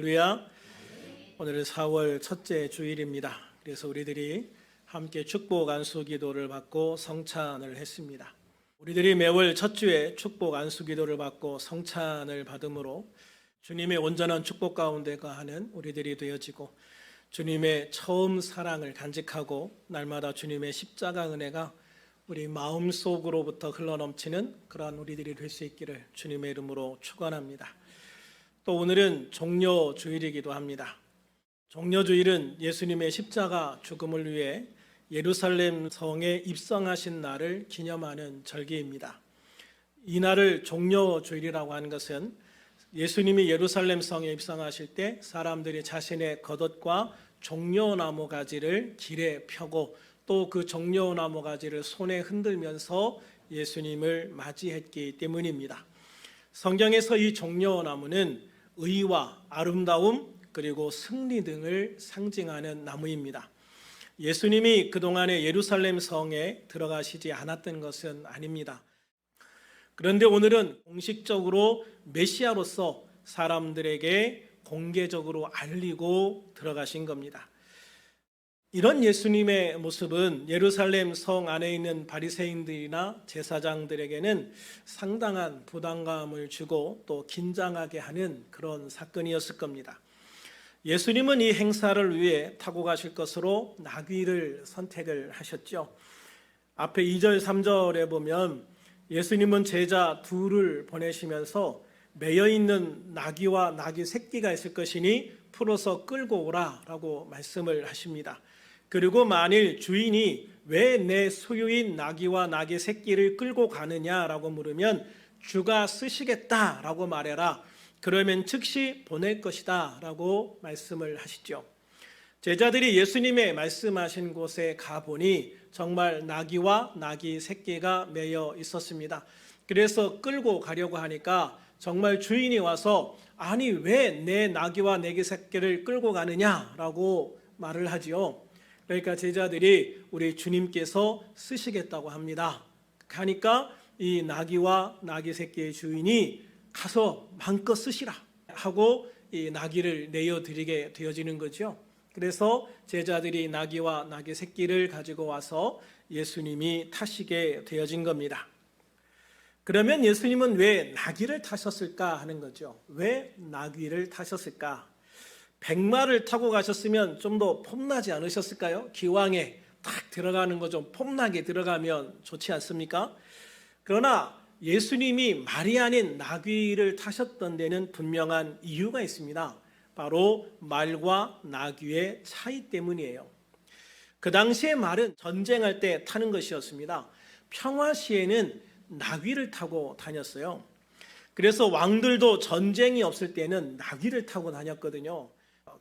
할렐루야. 오늘은 4월 첫째 주일입니다. 그래서 우리들이 함께 축복 안수 기도를 받고 성찬을 했습니다. 우리들이 매월 첫 주에 축복 안수 기도를 받고 성찬을 받음으로 주님의 온전한 축복 가운데 가하는 우리들이 되어지고 주님의 처음 사랑을 간직하고 날마다 주님의 십자가 은혜가 우리 마음 속으로부터 흘러넘치는 그러한 우리들이 될 수 있기를 주님의 이름으로 축원합니다. 또 오늘은 종려 주일이기도 합니다. 종려 주일은 예수님의 십자가 죽음을 위해 예루살렘 성에 입성하신 날을 기념하는 절기입니다. 이 날을 종려 주일이라고 하는 것은 예수님이 예루살렘 성에 입성하실 때 사람들이 자신의 겉옷과 종려나무 가지를 길에 펴고 또 그 종려나무 가지를 손에 흔들면서 예수님을 맞이했기 때문입니다. 성경에서 이 종려나무는 의와 아름다움 그리고 승리 등을 상징하는 나무입니다. 예수님이 그동안에 예루살렘 성에 들어가시지 않았던 것은 아닙니다. 그런데 오늘은 공식적으로 메시아로서 사람들에게 공개적으로 알리고 들어가신 겁니다. 이런 예수님의 모습은 예루살렘 성 안에 있는 바리새인들이나 제사장들에게는 상당한 부담감을 주고 또 긴장하게 하는 그런 사건이었을 겁니다. 예수님은 이 행사를 위해 타고 가실 것으로 나귀를 선택을 하셨죠. 앞에 2절, 3절에 보면 예수님은 제자 둘을 보내시면서 매여 있는 나귀와 나귀 새끼가 있을 것이니 풀어서 끌고 오라라고 말씀을 하십니다. 그리고 만일 주인이 왜 내 소유인 나귀와 나귀 새끼를 끌고 가느냐라고 물으면 주가 쓰시겠다라고 말해라. 그러면 즉시 보낼 것이다라고 말씀을 하시죠. 제자들이 예수님의 말씀하신 곳에 가보니 정말 나귀와 나귀 새끼가 매여 있었습니다. 그래서 끌고 가려고 하니까 정말 주인이 와서 아니 왜 내 나귀와 내귀 새끼를 끌고 가느냐라고 말을 하지요. 그러니까 제자들이 우리 주님께서 쓰시겠다고 합니다. 하니까 이 나귀와 나귀 새끼의 주인이 가서 마음껏 쓰시라 하고 이 나귀를 내어 드리게 되어지는 거죠. 그래서 제자들이 나귀와 나귀 새끼를 가지고 와서 예수님이 타시게 되어진 겁니다. 그러면 예수님은 왜 나귀를 타셨을까 하는 거죠. 왜 나귀를 타셨을까? 백마를 타고 가셨으면 좀 더 폼나지 않으셨을까요? 기왕에 딱 들어가는 거 좀 폼나게 들어가면 좋지 않습니까? 그러나 예수님이 말이 아닌 나귀를 타셨던 데는 분명한 이유가 있습니다. 바로 말과 나귀의 차이 때문이에요. 그 당시의 말은 전쟁할 때 타는 것이었습니다. 평화 시에는 나귀를 타고 다녔어요. 그래서 왕들도 전쟁이 없을 때는 나귀를 타고 다녔거든요.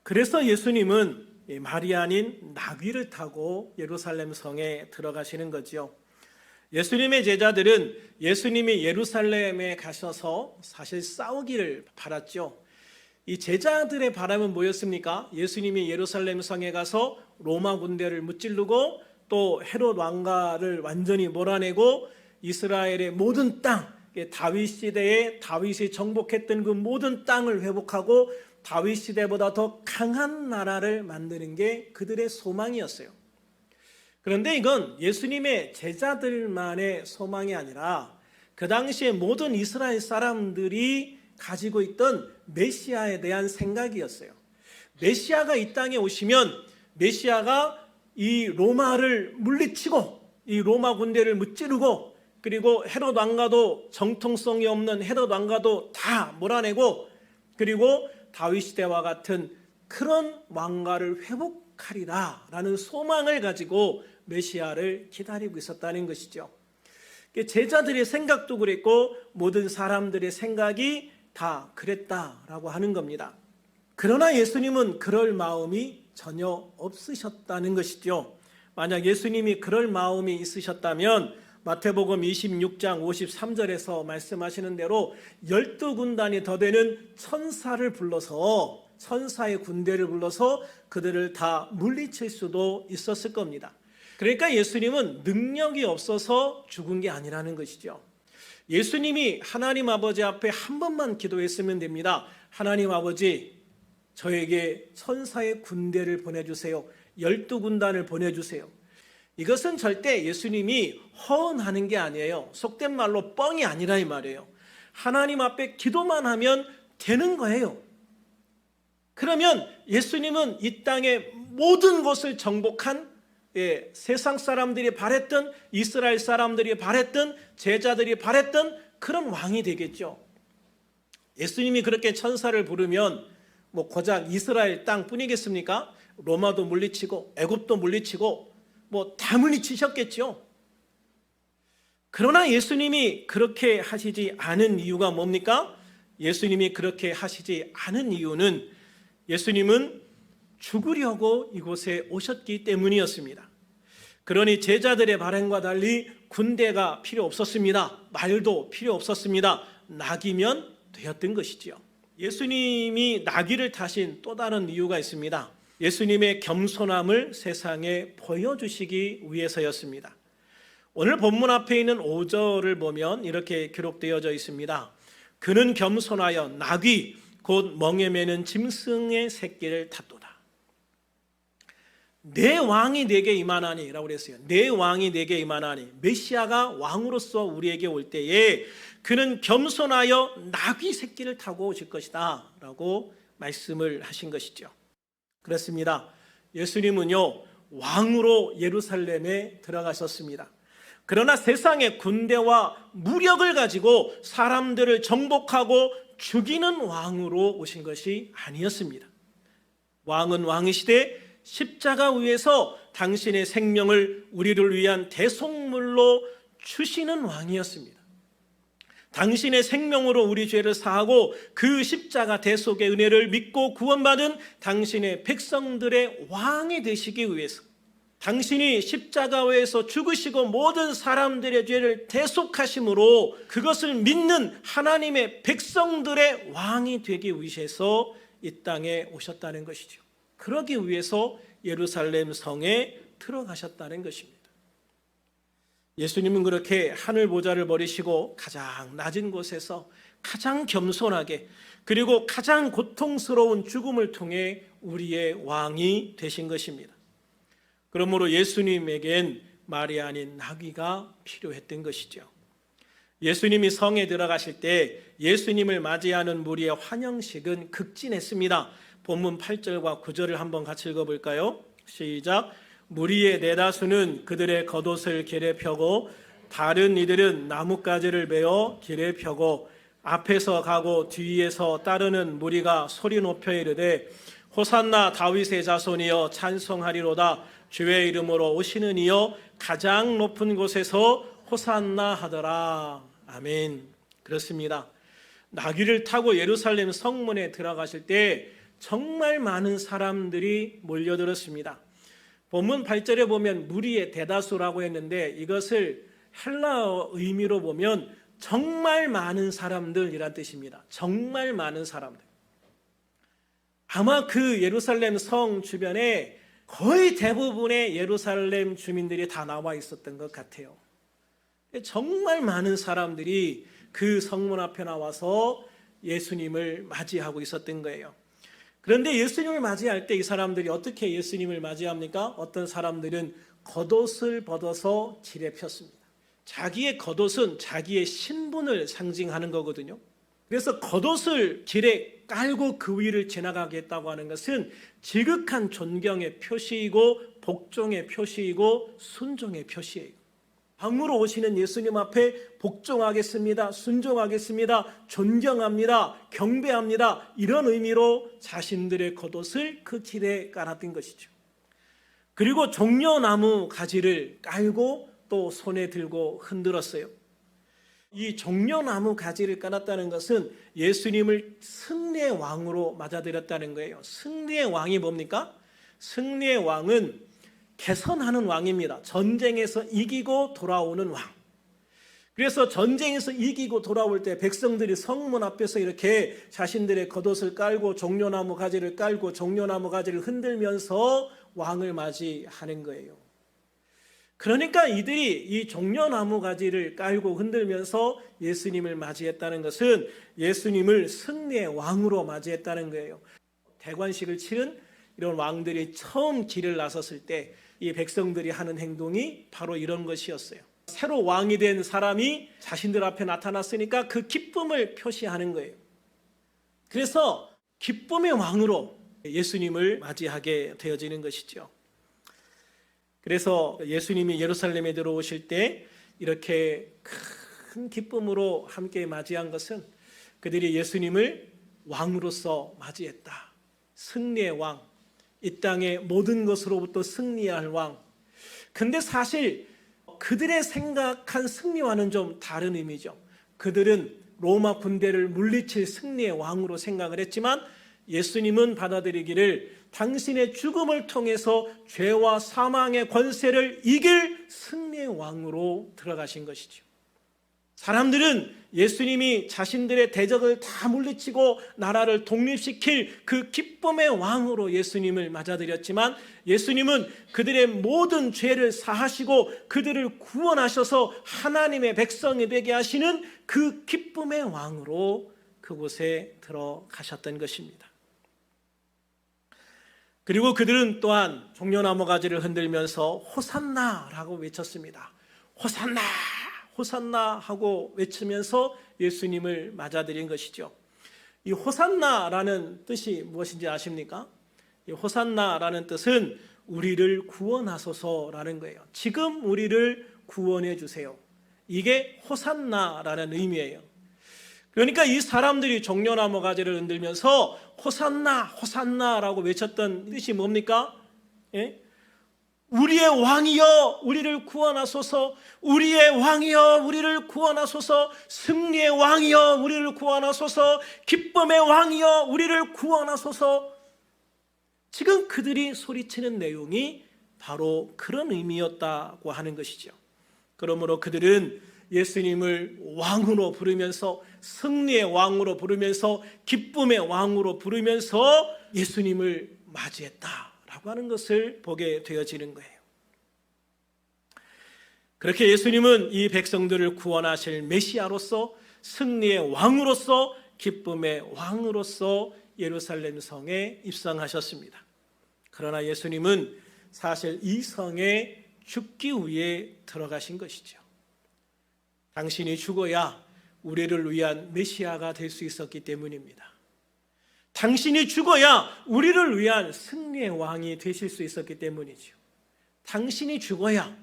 그래서 예수님은 말이 아닌 나귀를 타고 예루살렘 성에 들어가시는 거지요. 예수님의 제자들은 예수님이 예루살렘에 가셔서 사실 싸우기를 바랐죠. 이 제자들의 바람은 뭐였습니까? 예수님이 예루살렘 성에 가서 로마 군대를 무찌르고 또 헤롯 왕가를 완전히 몰아내고 이스라엘의 모든 땅, 다윗 시대에 다윗이 정복했던 그 모든 땅을 회복하고 다윗 시대보다 더 강한 나라를 만드는 게 그들의 소망이었어요. 그런데 이건 예수님의 제자들만의 소망이 아니라 그 당시에 모든 이스라엘 사람들이 가지고 있던 메시아에 대한 생각이었어요. 메시아가 이 땅에 오시면 메시아가 이 로마를 물리치고 이 로마 군대를 무찌르고 그리고 헤롯 왕가도 정통성이 없는 헤롯 왕가도 다 몰아내고 그리고 다윗 시대와 같은 그런 왕가를 회복하리라라는 소망을 가지고 메시아를 기다리고 있었다는 것이죠. 제자들의 생각도 그랬고 모든 사람들의 생각이 다 그랬다라고 하는 겁니다. 그러나 예수님은 그럴 마음이 전혀 없으셨다는 것이죠. 만약 예수님이 그럴 마음이 있으셨다면 마태복음 26장 53절에서 말씀하시는 대로 열두 군단이 더 되는 천사를 불러서 천사의 군대를 불러서 그들을 다 물리칠 수도 있었을 겁니다. 그러니까 예수님은 능력이 없어서 죽은 게 아니라는 것이죠. 예수님이 하나님 아버지 앞에 한 번만 기도했으면 됩니다. 하나님 아버지, 저에게 천사의 군대를 보내주세요. 열두 군단을 보내주세요. 이것은 절대 예수님이 허언하는 게 아니에요. 속된 말로 뻥이 아니라 이 말이에요. 하나님 앞에 기도만 하면 되는 거예요. 그러면 예수님은 이 땅의 모든 것을 정복한 예, 세상 사람들이 바랬던 이스라엘 사람들이 바랬던 제자들이 바랬던 그런 왕이 되겠죠. 예수님이 그렇게 천사를 부르면 뭐 고작 이스라엘 땅뿐이겠습니까? 로마도 물리치고 애굽도 물리치고 뭐다 물리치셨겠죠. 그러나 예수님이 그렇게 하시지 않은 이유가 뭡니까? 예수님이 그렇게 하시지 않은 이유는 예수님은 죽으려고 이곳에 오셨기 때문이었습니다. 그러니 제자들의 발행과 달리 군대가 필요 없었습니다. 말도 필요 없었습니다. 낙이면 되었던 것이지요. 예수님이 나귀를 타신 또 다른 이유가 있습니다. 예수님의 겸손함을 세상에 보여주시기 위해서였습니다. 오늘 본문 앞에 있는 5절을 보면 이렇게 기록되어져 있습니다. 그는 겸손하여 나귀 곧 멍에 매는 짐승의 새끼를 탔도다. 내 왕이 내게 임하나니라고 그랬어요. 내 왕이 내게 임하나니 메시아가 왕으로서 우리에게 올 때에 그는 겸손하여 나귀 새끼를 타고 오실 것이다라고 말씀을 하신 것이죠. 그렇습니다. 예수님은요 왕으로 예루살렘에 들어가셨습니다. 그러나 세상의 군대와 무력을 가지고 사람들을 정복하고 죽이는 왕으로 오신 것이 아니었습니다. 왕은 왕이시되 십자가 위에서 당신의 생명을 우리를 위한 대속물로 주시는 왕이었습니다. 당신의 생명으로 우리 죄를 사하고 그 십자가 대속의 은혜를 믿고 구원받은 당신의 백성들의 왕이 되시기 위해서 당신이 십자가에서 죽으시고 모든 사람들의 죄를 대속하심으로 그것을 믿는 하나님의 백성들의 왕이 되기 위해서 이 땅에 오셨다는 것이죠. 그러기 위해서 예루살렘 성에 들어가셨다는 것입니다. 예수님은 그렇게 하늘 보좌를 버리시고 가장 낮은 곳에서 가장 겸손하게 그리고 가장 고통스러운 죽음을 통해 우리의 왕이 되신 것입니다. 그러므로 예수님에겐 말이 아닌 나귀가 필요했던 것이죠. 예수님이 성에 들어가실 때 예수님을 맞이하는 무리의 환영식은 극진했습니다. 본문 8절과 9절을 한번 같이 읽어볼까요? 시작. 무리의 대다수는 그들의 겉옷을 길에 펴고 다른 이들은 나뭇가지를 베어 길에 펴고 앞에서 가고 뒤에서 따르는 무리가 소리 높여 이르되 호산나 다윗의 자손이여 찬송하리로다. 주의 이름으로 오시는 이여 가장 높은 곳에서 호산나 하더라. 아멘. 그렇습니다. 나귀를 타고 예루살렘 성문에 들어가실 때 정말 많은 사람들이 몰려들었습니다 본문 8절에 보면 무리의 대다수라고 했는데 이것을 헬라어 의미로 보면 정말 많은 사람들이란 뜻입니다. 정말 많은 사람들. 아마 그 예루살렘 성 주변에 거의 대부분의 예루살렘 주민들이 다 나와 있었던 것 같아요. 정말 많은 사람들이 그 성문 앞에 나와서 예수님을 맞이하고 있었던 거예요. 그런데 예수님을 맞이할 때 이 사람들이 어떻게 예수님을 맞이합니까? 어떤 사람들은 겉옷을 벗어서 지뢰 폈습니다. 자기의 겉옷은 자기의 신분을 상징하는 거거든요. 그래서 겉옷을 길에 깔고 그 위를 지나가게 했다고 하는 것은 지극한 존경의 표시이고 복종의 표시이고 순종의 표시예요. 방으로 오시는 예수님 앞에 복종하겠습니다. 순종하겠습니다. 존경합니다. 경배합니다. 이런 의미로 자신들의 겉옷을 그 길에 깔았던 것이죠. 그리고 종려나무 가지를 깔고 또 손에 들고 흔들었어요. 이 종려나무 가지를 깔았다는 것은 예수님을 승리의 왕으로 맞아들였다는 거예요. 승리의 왕이 뭡니까? 승리의 왕은 개선하는 왕입니다. 전쟁에서 이기고 돌아오는 왕. 그래서 전쟁에서 이기고 돌아올 때 백성들이 성문 앞에서 이렇게 자신들의 겉옷을 깔고 종려나무 가지를 깔고 종려나무 가지를 흔들면서 왕을 맞이하는 거예요. 그러니까 이들이 이 종려나무 가지를 깔고 흔들면서 예수님을 맞이했다는 것은 예수님을 승리의 왕으로 맞이했다는 거예요. 대관식을 치른 이런 왕들이 처음 길을 나섰을 때 이 백성들이 하는 행동이 바로 이런 것이었어요. 새로 왕이 된 사람이 자신들 앞에 나타났으니까 그 기쁨을 표시하는 거예요. 그래서 기쁨의 왕으로 예수님을 맞이하게 되어지는 것이죠. 그래서 예수님이 예루살렘에 들어오실 때 이렇게 큰 기쁨으로 함께 맞이한 것은 그들이 예수님을 왕으로서 맞이했다. 승리의 왕, 이 땅의 모든 것으로부터 승리할 왕. 근데 사실 그들의 생각한 승리와는 좀 다른 의미죠. 그들은 로마 군대를 물리칠 승리의 왕으로 생각을 했지만 예수님은 받아들이기를 당신의 죽음을 통해서 죄와 사망의 권세를 이길 승리의 왕으로 들어가신 것이죠. 사람들은 예수님이 자신들의 대적을 다 물리치고 나라를 독립시킬 그 기쁨의 왕으로 예수님을 맞아들였지만 예수님은 그들의 모든 죄를 사하시고 그들을 구원하셔서 하나님의 백성이 되게 하시는 그 기쁨의 왕으로 그곳에 들어가셨던 것입니다. 그리고 그들은 또한 종려나무 가지를 흔들면서 호산나라고 외쳤습니다. 호산나, 호산나 하고 외치면서 예수님을 맞아들인 것이죠. 이 호산나라는 뜻이 무엇인지 아십니까? 이 호산나라는 뜻은 우리를 구원하소서라는 거예요. 지금 우리를 구원해 주세요. 이게 호산나라는 의미예요. 그러니까 이 사람들이 종려나무 가지를 흔들면서 호산나 호산나라고 외쳤던 뜻이 뭡니까? 예? 우리의 왕이여 우리를 구원하소서. 우리의 왕이여 우리를 구원하소서. 승리의 왕이여 우리를 구원하소서. 기쁨의 왕이여 우리를 구원하소서. 지금 그들이 소리치는 내용이 바로 그런 의미였다고 하는 것이죠. 그러므로 그들은 예수님을 왕으로 부르면서 승리의 왕으로 부르면서 기쁨의 왕으로 부르면서 예수님을 맞이했다 라고 하는 것을 보게 되어지는 거예요. 그렇게 예수님은 이 백성들을 구원하실 메시아로서 승리의 왕으로서 기쁨의 왕으로서 예루살렘 성에 입성하셨습니다. 그러나 예수님은 사실 이 성에 죽기 위해 들어가신 것이죠. 당신이 죽어야 우리를 위한 메시아가 될 수 있었기 때문입니다. 당신이 죽어야 우리를 위한 승리의 왕이 되실 수 있었기 때문이죠. 당신이 죽어야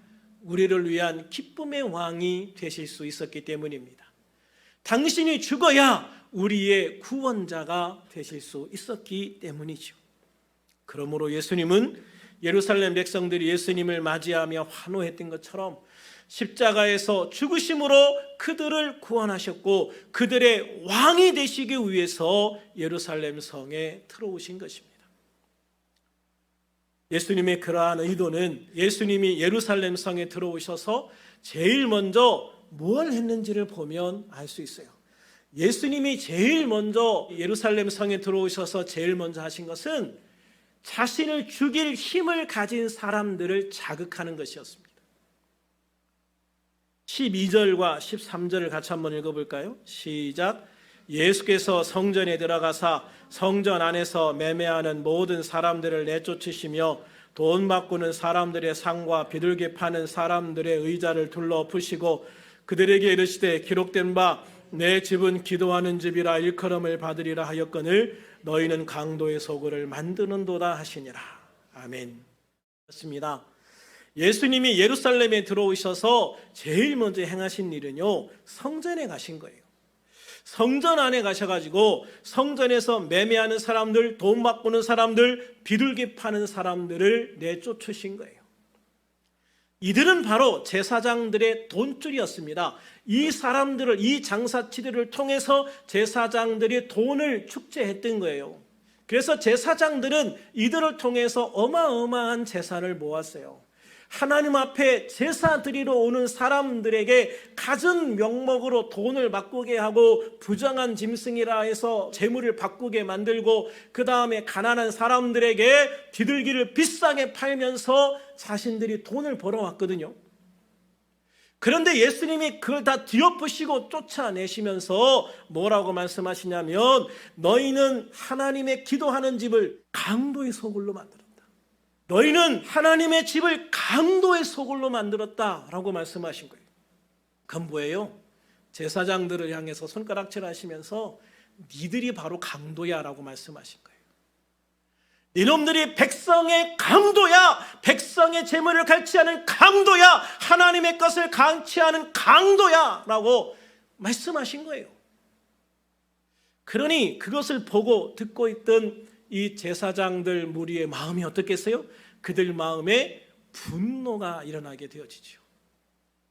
우리를 위한 기쁨의 왕이 되실 수 있었기 때문입니다. 당신이 죽어야 우리의 구원자가 되실 수 있었기 때문이죠. 그러므로 예수님은 예루살렘 백성들이 예수님을 맞이하며 환호했던 것처럼 십자가에서 죽으심으로 그들을 구원하셨고 그들의 왕이 되시기 위해서 예루살렘 성에 들어오신 것입니다. 예수님의 그러한 의도는 예수님이 예루살렘 성에 들어오셔서 제일 먼저 뭘 했는지를 보면 알 수 있어요. 예수님이 제일 먼저 예루살렘 성에 들어오셔서 제일 먼저 하신 것은 자신을 죽일 힘을 가진 사람들을 자극하는 것이었습니다. 12절과 13절을 같이 한번 읽어볼까요? 시작. 예수께서 성전에 들어가사 성전 안에서 매매하는 모든 사람들을 내쫓으시며 돈 바꾸는 사람들의 상과 비둘기 파는 사람들의 의자를 둘러 푸시고 그들에게 이르시되 기록된 바 내 집은 기도하는 집이라 일컬음을 받으리라 하였거늘 너희는 강도의 소굴을 만드는도다 하시니라. 아멘. 그렇습니다. 예수님이 예루살렘에 들어오셔서 제일 먼저 행하신 일은요, 성전에 가신 거예요. 성전 안에 가셔가지고 성전에서 매매하는 사람들, 돈 바꾸는 사람들, 비둘기 파는 사람들을 내쫓으신 거예요. 이들은 바로 제사장들의 돈줄이었습니다. 이 사람들을, 이 장사치들을 통해서 제사장들이 돈을 축제했던 거예요. 그래서 제사장들은 이들을 통해서 어마어마한 재산을 모았어요. 하나님 앞에 제사 드리러 오는 사람들에게 갖은 명목으로 돈을 바꾸게 하고 부정한 짐승이라 해서 재물을 바꾸게 만들고 그 다음에 가난한 사람들에게 비둘기를 비싸게 팔면서 자신들이 돈을 벌어왔거든요. 그런데 예수님이 그걸 다 뒤엎으시고 쫓아내시면서 뭐라고 말씀하시냐면 너희는 하나님의 기도하는 집을 강도의 소굴로 만들었다. 너희는 하나님의 집을 강도의 소굴로 만들었다라고 말씀하신 거예요. 그건 뭐예요? 제사장들을 향해서 손가락질 하시면서 니들이 바로 강도야라고 말씀하신 거예요. 이놈들이 백성의 강도야, 백성의 재물을 갈취하는 강도야, 하나님의 것을 강취하는 강도야라고 말씀하신 거예요. 그러니 그것을 보고 듣고 있던 이 제사장들 무리의 마음이 어떻겠어요? 그들 마음에 분노가 일어나게 되어지죠.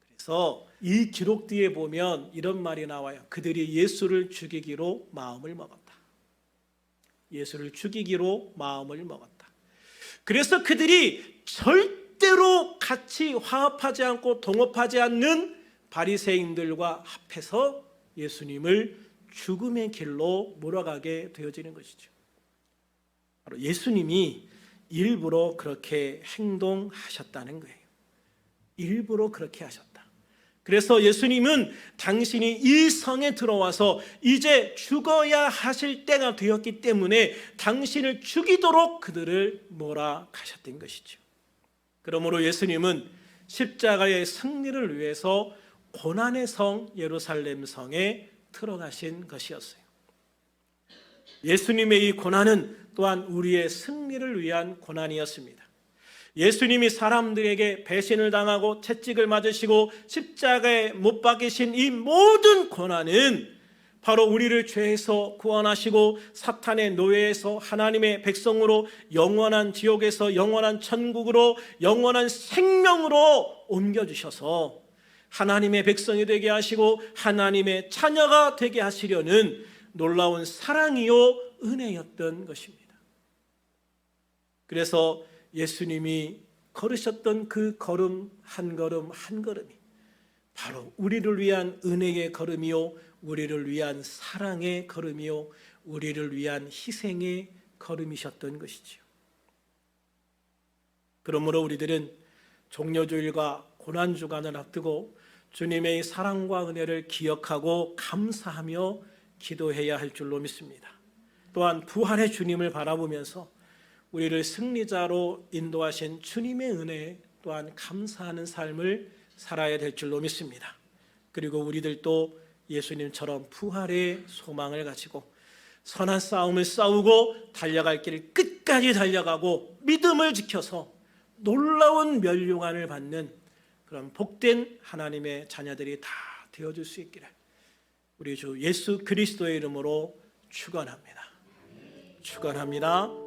그래서 이 기록 뒤에 보면 이런 말이 나와요. 그들이 예수를 죽이기로 마음을 먹었다. 예수를 죽이기로 마음을 먹었다. 그래서 그들이 절대로 같이 화합하지 않고 동업하지 않는 바리새인들과 합해서 예수님을 죽음의 길로 몰아가게 되어지는 것이죠. 바로 예수님이 일부러 그렇게 행동하셨다는 거예요. 일부러 그렇게 하셨다. 그래서 예수님은 당신이 이 성에 들어와서 이제 죽어야 하실 때가 되었기 때문에 당신을 죽이도록 그들을 몰아가셨던 것이죠. 그러므로 예수님은 십자가의 승리를 위해서 고난의 성 예루살렘 성에 들어가신 것이었어요. 예수님의 이 고난은 또한 우리의 승리를 위한 고난이었습니다. 예수님이 사람들에게 배신을 당하고 채찍을 맞으시고 십자가에 못 박이신 이 모든 고난은 바로 우리를 죄에서 구원하시고 사탄의 노예에서 하나님의 백성으로 영원한 지옥에서 영원한 천국으로 영원한 생명으로 옮겨주셔서 하나님의 백성이 되게 하시고 하나님의 자녀가 되게 하시려는 놀라운 사랑이요 은혜였던 것입니다. 그래서 예수님이 걸으셨던 그 걸음 한 걸음 한 걸음이 바로 우리를 위한 은혜의 걸음이요, 우리를 위한 사랑의 걸음이요, 우리를 위한 희생의 걸음이셨던 것이지요. 그러므로 우리들은 종료주일과 고난주간을 앞두고 주님의 사랑과 은혜를 기억하고 감사하며 기도해야 할 줄로 믿습니다. 또한 부활의 주님을 바라보면서 우리를 승리자로 인도하신 주님의 은혜 또한 감사하는 삶을 살아야 될 줄로 믿습니다. 그리고 우리들도 예수님처럼 부활의 소망을 가지고 선한 싸움을 싸우고 달려갈 길을 끝까지 달려가고 믿음을 지켜서 놀라운 멸류관을 받는 그런 복된 하나님의 자녀들이 다 되어줄 수 있기를 우리 주 예수 그리스도의 이름으로 축원합니다. 축원합니다.